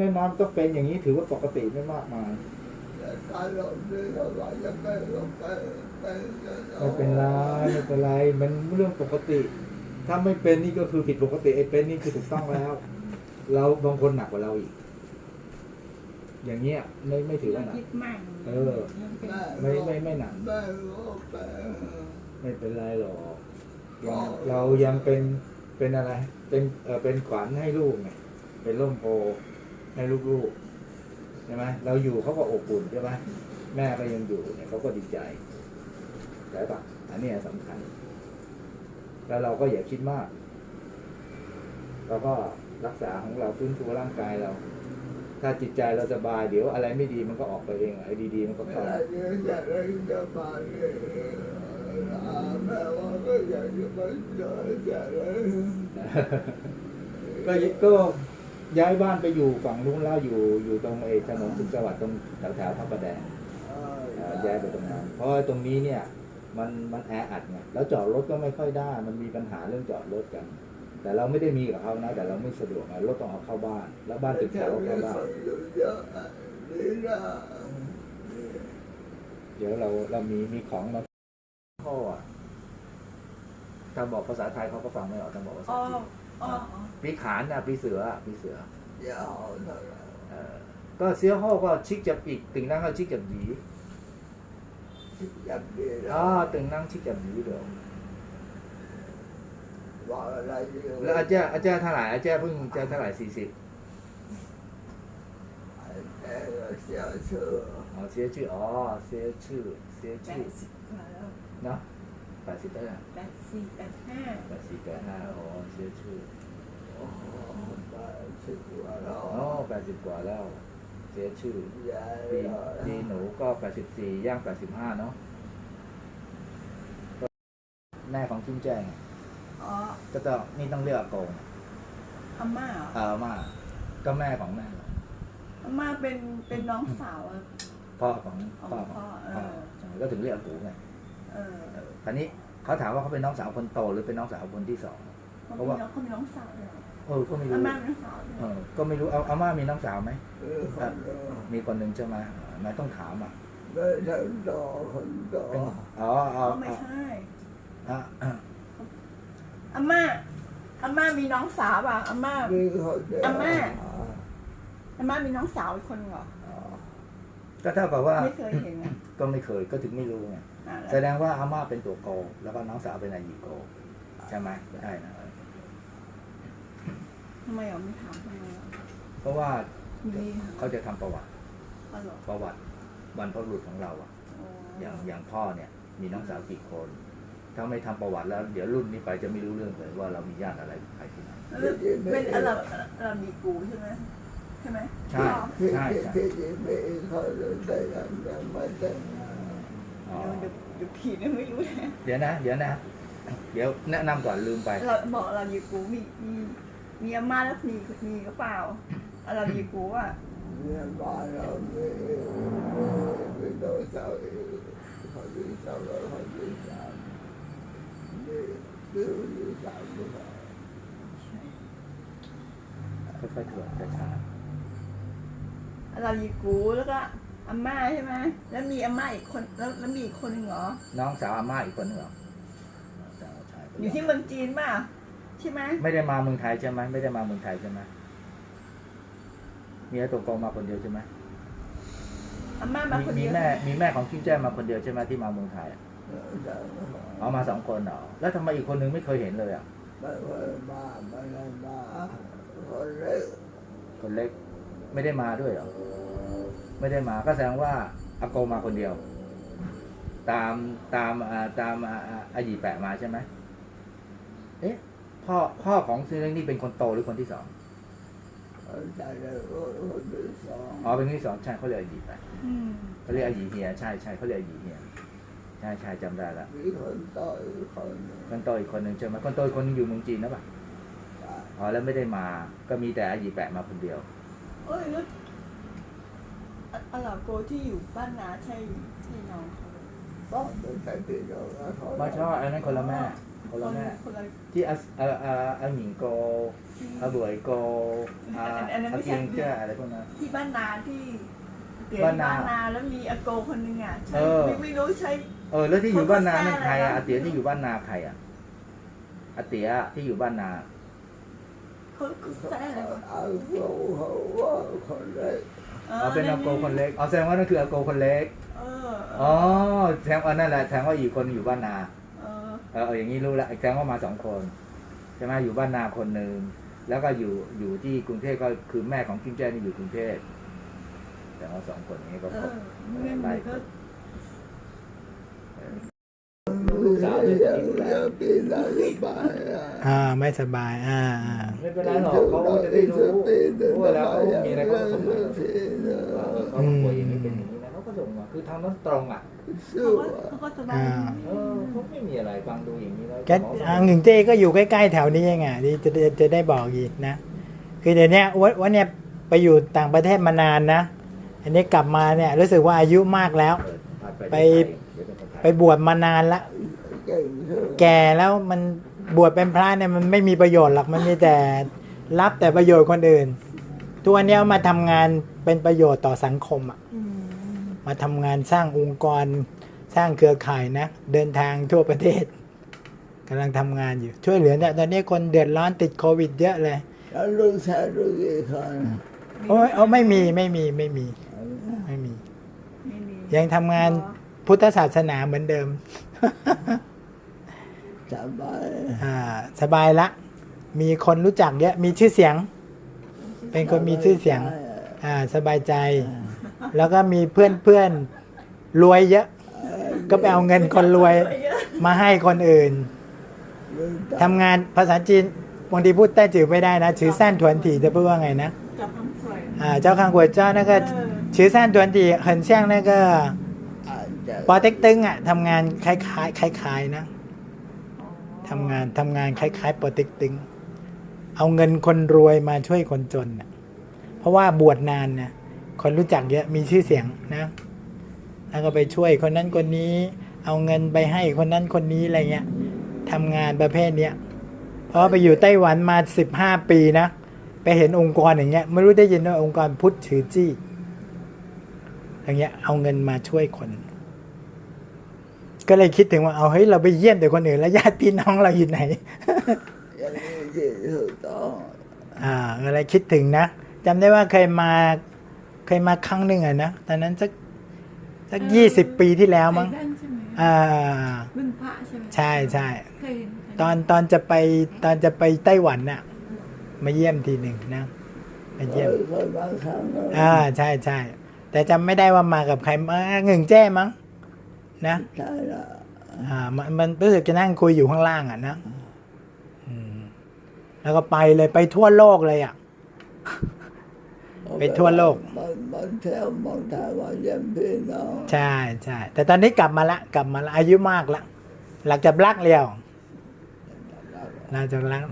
น้อยๆก็เป็นอย่างนี้ถือว่าปกติไม่มากมายการลงทุนเราว่าจะไปลงไปไปไม่เป็นไรไม่เป็นไรมันเรื่องปกติ ถ้าไม่เป็นนี่ก็คือผิดปกติไอ้เป็นนี่คือถูกต้องแล้ว เราบางคนหนักกว่าเราอีก อย่างเงี้ยไม่ไม่ถือว่าหนักคิดมากเออ ไม่ไม่ไม่หนักแม่รู้ไปไม่เป็นไรหรอกยังเรายังเป็นเป็นอะไร เป็นเออเป็นขวัญให้ลูกไงเป็นร่มโพ ให้ลูกๆใช่ไหมเราอยู่เขาก็อบอุ่นใช่ไหมแม่ก็ยังอยู่เนี่ยเขาก็ดีใจใช่ปะอันเนี้ยสำคัญ แล้วเราก็อย่าคิดมากเราก็รักษาของเราฟื้นฟูร่างกายเรา ถ้าจิตใจเราสบายเดี๋ยวอะไรไม่ดีมันก็ออกไปเองไอ้ดีๆมันก็เวเข้าลาเยอะจะเล่นจะมาเนี่ยแม่ว่าก็อยาก จะไปเจอจะเลยก็ยก็ย้ายบ้านไปอยู่ฝั่งนู้นแล้วอยู่อยู่ตรงไอ้ถนนสุขสวัสดิ์ตรงแถวแถวๆพระประแดงเอ่อย้ายไปตรงนั้น เพราะว่าตรงนี้เนี่ยมันมันแออัดไงแล้วจอดรถก็ไม่ค่อยได้ มันมีปัญหาเรื่องจอดรถกัน แต่เราไม่ได้มีกับเขานะ แต่เราไม่สะดวกไงรถต้องเอาเข้าบ้าน แล้วบ้านตึกแถวเข้าบ้านเยอะดีนะเดี๋ยวเราเรามีมีของมาพ่ออะถ้าบอกภาษาไทยเขาก็ฟังไม่ออกต้องบอกภาษาอ๋อจีน อ๋อปีขานนะปีเสืออะปีเสือยาวเท่าไหร่เอ่อก็เสียห้อก็ชิกจับอีกตึงนั่งก็ชิกจับหยียับดีแล้อ่าวตึงนั่งชิกจับหยีเดี๋ยวว่าอะไรอยู่แล้วอาจารย์อาจารย์เท่าไหร่อาจารย์เพิ่งอาจารย์เท่าไหร่สี่สิบแต่เสียชื่ออ๋อเสียชื่ออ๋อเสียชื่อเสียแปชื่อดสิบกว่าแล้วเนาะ แปดสิบแล้วนะแปดสี่แปดห้าแปดสิบแปดห้าอ๋อเสียชื่อโอ้โหแปดสิบกว่าแล้วอ๋อแปดสิบกว่าแล้ว เสียชื่อใหญ่ปีแล้วปีหนูก็แปดสิบสี่ย่างแปดสิบห้าเนาะก็แม่ของจิ้มแจ้งอ๋อก็ต้องนี่ต้องเรียกอากงอาม่าเหรอเออมาก็แม่ของแม่อาม่าเป็นเป็นน้องสาวอะพ่อของอ๋อพ่อของพ่อเออพ่อใช่ก็ถึงเรียกอากูไงเออเออ คราวนี้เขาถามว่าเขาเป็นน้องสาวคนโตหรือเป็นน้องสาวคนที่สองเขาเพมีราะว่าน้องเขามีน้องสาวด้วยเหรอเออก็ไม่อารู้ม่ามีน้องสาวด้วยเออก็ไม่รู้เอาอาม่ามีน้องสาวไหม เออคนเดียวมีคนหนึ่งใช่ไหมนายต้องถามอะไม่ใช่ต่อคนต่อเป็นอ๋ออ๋ออ๋อไม่ใช่อะอะอาม่าอาม่ามีน้องสาวอะอาม่า มีคนเดียวอาม่า อาม่ามีน้องสาวอีกคนเหรออ๋อก็เท่ากับว่า ไม่เคยเห็นนะ ก็ไม่เคยก็ถึงไม่รู้ไงอะแสดงว่าอาม่าเป็นตัวโกงแล้วก็น้องสาวเป็นอายีโกงใช่ไหมใช่นะทำไมอะไม่ถามทำไมอะเพราะว่ามีเขาจะทำประวัติเขาเหรอประวัติบรรพบุรุษของเราอะ อย่างอย่างพ่อเนี่ย มีน้องสาวกี่คน ถ้าไม่ทำประวัติแล้ว เดี๋ยวรุ่นนี้ไปจะไม่รู้เรื่องเลยว่าเรามีญาติอะไรใครที่ไหนเออเป็นอาหรับอาหรับมีกูใช่ไหม ใช่ไหมใช่ที่ใช่ที่ใช่ที่ที่ไม่เขาเลยได้ยังยังไม่แต่งงานอ๋อเดี๋ยวเดี๋ยวผีเนี่ยไม่รู้นะเดี๋ยวนะ เดี๋ยวนะ เดี๋ยวแนะนำก่อนลืมไป เราบอกเรามีกูมีมีมีอาม่าแล้วมีมีหรือเปล่าอาหรับมีกูอะเนี่ยบ้านเราไม่ไม่ต้องเศร้าคนที่เศร้าแล้วคนที่สามนี่นี่ที่สามหรือเปล่าค่อยๆตรวจช้าอาหรับมีกูแล้วก็อาม่าใช่ไหมแล้วมีอาม่าอีกคนแล้วแล้วมีอีกคนหนึ่งเหรอๆน้องสาวอาม่าอีกคนหนึ่งเหรอน้องสาวชายคนอยู่ที่เมืองจีนป่ะใช่ไหมไม่ได้มาเมืองไทยใช่ไหมไม่ได้มาเมืองไทยใช่ไหมมีไอ้ตัวโกงมาคนเดียวใช่ไหมอาม่ามามีคนมีเดียวแม่มีแม่ของคิมแจ้มาคนเดียวใช่ไหมที่มาเมืองไทยอะใช่เอามาสองคนเหรอแล้วทำไมอีกคนนึงไม่เคยเห็นเลยอะ ไม่ว่ามาไม่ได้มาคนเล็กคนเล็ก ไม่ได้มาด้วยเหรอ ไม่ได้มาก็แสดงว่าอาโกมาคนเดียว ตามตามอ่าตามอ่าอ่าอาหยีแปะมาใช่ไหมเอ๊ะพ่อพ่อของซีเล้งนี่เป็นคนโตหรือคนที่สองใจเลยคนที่สองอ๋อเป็นคนที่สองใช่เขาเรียกอาหยีแปะอืมเขาเรียกอาหยีเฮียใช่ใช่เขาเรียกอาหยีเฮียใช่ใช่จำได้ละมีคนต่อยคนหนึ่งคนโตอีกคนหนึ่งใช่ไหมคนโตอีกคนหนึงอยู่เมืองจีนนะปะอ๋อแล้วไม่ได้มา ก็มีแต่อาหยีแปะมาคนเดียว เอ้ยแล้วอาอาหรับโกที่อยู่บ้านนาใช่ใช่น้องเขาไหมต้องเป็นใครที่เราเขาไม่ใช่อันนั้นคนละแม่คคนละแม่ คนละที่อาอาอาอาหมิงโกอาบวยโกอาอันนั้นไม่อาใช่เกียงแจ้อะไรพวกนั้นที่บ้านนาที่เกิดบ้านที่นาบ้านนาแล้วมีอาโกคนหนึงอะใช่เออไม่ไม่รู้ใช่เออแล้วที่อยู่บ้านนานั่นใครเขาก็สร้างอะอะไรวะอาเตียที่อยู่บ้านนาใครอะอาเตียที่อยู่บ้านนาเขาเขาใช่ อะไรวะเอาเขาเขาว่าคนเล็กอ๋อเป็นอาโกคนเล็กอ๋อแสดงว่านั่นคืออาโกคนเล็กเอออ๋อแสดงว่านั่นแหละแสดงว่าอีกคนอยู่บ้านนาเออเอออย่างนี้รู้ละแสดงว่ามาสองคนใช่ไหมอยู่บ้านนาคนหนึ่งแล้วก็อยู่อยู่ที่กรุงเทพก็คือแม่ของกิมแจ้นี่อยู่กรุงเทพแต่ว่าสองคนนี้ก็เอครบไม่งั้ ลูกสาวด้วยอตัวย่าเองแหละอย่าเป็นอะไรไปอะอ่าไม่สบาย อ่าอ่าไม่เป็นไรหรอกเขาก็จะได้รู้ว่าแล้วเขามีอะไรเขาก็ส่งมาว่าเออเขาป่วยอย่างนี้เป็นอย่างนี้นะเขาก็ส่งมาคือทางนั้นตรงอะสู้เขาก็เขาก็สบายอ่าเออเขาไม่มีอะไรฟังดูอย่างนี้แล้วแกอ่าหนึ่งเจ้ก็อยู่ใกล้ๆแถวนี้เองอะที่จะจะจะได้บอกอีกนะ คือเดี๋ยวเนี้ยวันวันเนี้ยไปอยู่ต่างประเทศมานานนะ อันนี้กลับมาเนี่ยรู้สึกว่าอายุมากแล้ว ไปไปบวชมานานละเก่งสู้ แก่แล้วมันบวชเป็นพระเนี่ยมันไม่มีประโยชน์หรอกมันมีแต่รับแต่ประโยชน์คนอื่นทุกวันนี้เอามาทำงานเป็นประโยชน์ต่อสังคมอะอืมมาทำงานสร้างองค์กรสร้างเครือข่ายนะ เดินทางทั่วประเทศกำลังทำงานอยู่ ช่วยเหลือเนี่ยตอนนี้คนเดือดร้อนติดโควิดเยอะเลยแล้วลูกชายลูกกี่คนโอ้ยเอาไม่มีไม่มีไม่มีไม่มี ไม่มี ยังทำงานพุทธศาสนาเหมือนเดิม สบายอ่าสบายละ มีคนรู้จักเยอะมีชื่อเสียง เป็นคนมีชื่อเสียงอ่าสบายใจ แล้วก็มีเพื่อนเพื่อนรวยเยอะ ก็ไปเอาเงินคนรวยมาให้คนอื่นทำงานภาษาจีนบางทีพูดแต้จื่อไม่ได้นะชื่อสั้นถวนทีจะพูดว่าไงนะเจ้าขังกวยเจ้านั่นก็ชื่อสั้นถวนทีเหินเซียงนั่นก็ปอเต็กตึงอะทำงานคล้ายๆคล้ายๆนะ ทำงานทำงานคล้ายๆปอเต็กตึงเอาเงินคนรวยมาช่วยคนจนนะเพราะว่าบวชนานนะคนรู้จักเยอะมีชื่อเสียงนะ แล้วก็ไปช่วยคนนั้นคนนี้ เอาเงินไปให้คนนั้นคนนี้อะไรเงี้ยทำงานประเภทเนี้ยเพราะไปอยู่ไต้หวันมาสิบห้าปีนะไปเห็นองค์กรอย่างเงี้ยไม่รู้ได้ยินว่าองค์กรพุทธชือจี้อย่างเงี้ยเอาเงินมาช่วยคน ก็เลยคิดถึงว่าเอาเฮ้ยเราไปเยี่ยมแต่คนอื่นแล้วญาติพี่น้องเราอยู่ไหนอย่างนี้ที่ถูกต้องอ่าก็เลยคิดถึงนะจำได้ว่าเคยมาเคยมาครั้งหนึ่งอะนะตอนนั้นสักสักยี่สิบปีที่แล้วมั้งไอ้นั่นใช่ไหมอ่ารุ่นพระใช่ไหมใช่ใช่ตอนตอนจะไปตอนจะไปไต้หวันน่ะ มาเยี่ยมทีหนึ่งนะมาเยี่ยมอ่าใช่ใช่แต่จำไม่ได้ว่ามากับใครมาหนึ่งแจ้มั้ง นะใช่ละอ่ามันมันรู้สึกจะนั่งคุยอยู่ข้างล่างอะนะอืมแล้วก็ไปเลยไปทั่วโลกเลยอะ ไปทั่วโลกมันมันเที่ยวมองถ่ายว่าเยี่ยมพี่น้องใช่ใช่แต่ตอนนี้กลับมาละกลับมาละอายุมากละหลังจากรักเลียวหลังจากรัก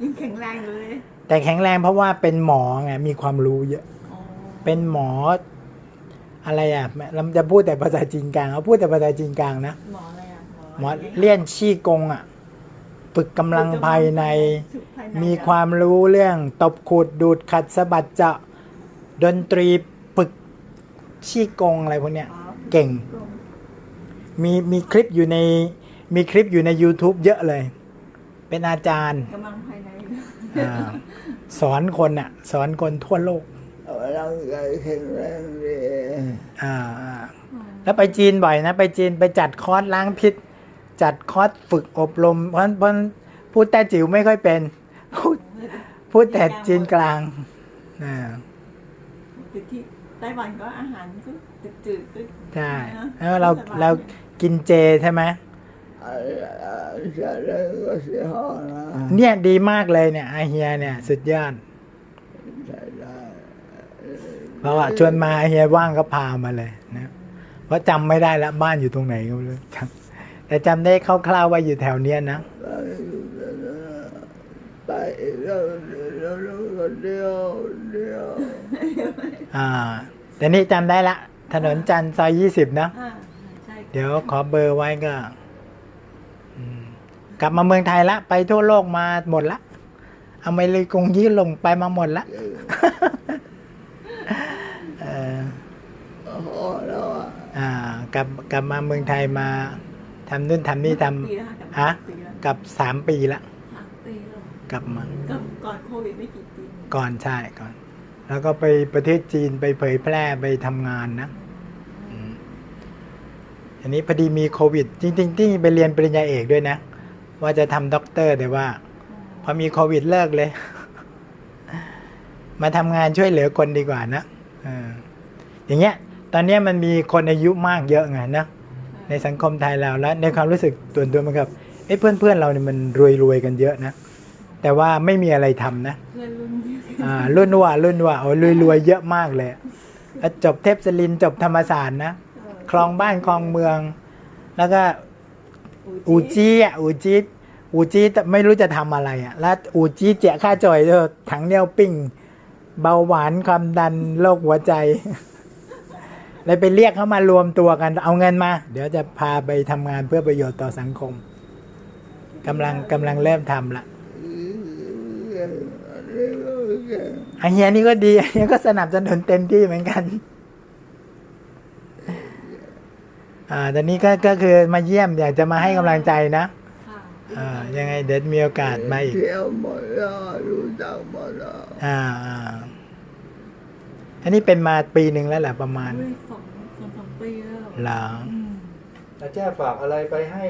ยังแข็งแรงอยู่เลย แต่แข็งแรงเพราะว่าเป็นหมอไงมีความรู้เยอะอ๋อเป็นหมอ อะไรอะเราจะพูดแต่ภาษาจีนกลางเขาพูดแต่ภาษาจีนกลางนะหมออะไรอะหมอเลี่ยนชี่กงอะฝึกกำลังภายในฝึกภายในมีความรู้เรื่องตบขูดดูดขัดสะบัดเจาะดนตรีฝึกชี่กงอะไรพวกเนี้ยอ๋อเก่งกลมมีมีคลิปอยู่ในมีคลิปอยู่ใน YouTube เยอะเลย เป็นอาจารย์กำลังภายในอาสอนคนอะ สอนคนทั่วโลกเอาร่างกายแข็งแรงดีอ่า อ่าแล้วไปจีนบ่อยนะ ไปจีนไปจัดคอร์สล้างพิษ จัดคอร์สฝึกอบรม เพราะเพราะพูดแต่จิ๋วไม่ค่อยเป็น พูดพูดแต่จีนกลางอ่าติดที่ไต้หวันก็อาหารก็จืดๆก็ใช่นะแล้วเราสบยเรากินเจใช่ไหมอะไรก็เสียห้องนะเนี่ยดีมากเลยเนี่ยอาเฮียเนี่ย สุดยอดใช่ได้ เพราะว่าชวนมาเฮียว่างก็พามาเลยนะเพราะจำไม่ได้แล้วบ้านอยู่ตรงไหนก็ไม่รู้จำแต่จำได้คร่าวๆว่าอยู่แถวเนี้ยนะไปแล้วแล้วแล้วก็เดียวเดียวอ่าแต่นี่จำได้ละ ถนนจันทร์ซอยยี่สิบนะอ่าใช่เดี๋ยวขอเบอร์ไว้ก็อืมกลับมาเมืองไทยละ ไปทั่วโลกมาหมดละอเมริกงยี่ลงไปมาหมดละ เออ พอแล้วอะ อ่า กลับกลับมาเมืองไทยมาทำนู่นทำนี่ทปีแล้วค่ะำฮะปีแล้วกับสามปีละสามปีแล้วกลับมา ก็ก่อนโควิดไม่กี่ปีก่อนใช่ก่อน แล้วก็ไปประเทศจีนไปเผยแพร่ไปทำงานนะอืมอันนี้พอดีมีโควิด จริงๆที่ไปเรียนปริญญาเอกด้วยนะ ว่าจะทำด็อกเตอร์แต่ว่า พอมีโควิดเลิกเลย มาทำงานช่วยเหลือคนดีกว่านะเอออย่างเงี้ย ตอนเนี้ยมันมีคนอายุมากเยอะไงนะในสังคมไทยเราแล้วในความรู้สึกตัวตัวมันกับเอ้เพื่อนเพื่อนๆเราเนี่ยมันรวยรวยๆกันเยอะนะ แต่ว่าไม่มีอะไรทำนะเพื่อนรุ่นเดียวกันอ่ารุ่นว่ารุ่นว่าโอ้รวยรวยๆเยอะมากเลยแล้วจบเทพศรินทร์จบธรรมศาสตร์นะคลองบ้านคลองเมือง แล้วก็อูจี้อะอูจี้อูจี้แต่ไม่รู้จะทำอะไรอะแล้วอูจี้เจ๊ค่าจ่อยเธอถังเนียวปิ้งเบาหวานความดันโรคหัวใจ เลยไปเรียกเขามารวมตัวกัน เอาเงินมา เดี๋ยวจะพาไปทำงานเพื่อประโยชน์ต่อสังคมกำลังกำลังเริ่มทำละไอเฮียนี่ก็ดีไอเฮียก็สนับสนุนเต็มที่เหมือนกัน อ่าตอนนี้ก็ก็คือมาเยี่ยมอยากจะมาให้กำลังใจนะค่ะอ่ายังไงเดี๋ยวมีโอกาสมาอีกเที่ยวหมดแล้วรู้จักหมดแล้วอ่า อันนี้เป็นมาปีหนึ่งแล้วแหละประมาณสองสองามปีแล้วหลังแล้วแจ้ฝากอะไรไปให้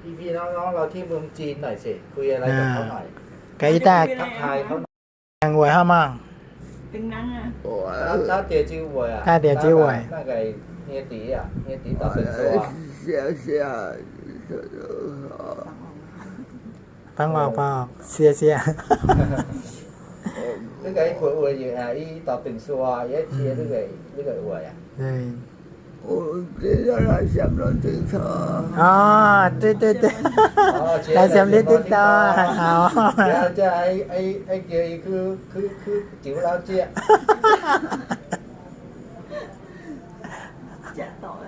พี่พี่น้องๆเราที่เมืองจีนหน่อยสิคุยอะไรกับเขาหน่อยไกด์ตาทักทายเขาหวยห้ามั่งตึงนั่งอะถ้าเตียจิ้วยอะถ้าเตียจิ้วยน่าไงเฮียตีอะเฮียตีต่อเป็นตัวเสียเสียฟังออกฟังออกเสียเสีย 那个会会有啊，伊大本书啊，也写那个那个话呀。嗯。我这让俺想不到对头。哦，对对对，来想不到对头，好。然后再还还还叫伊去去去酒老姐。假到了。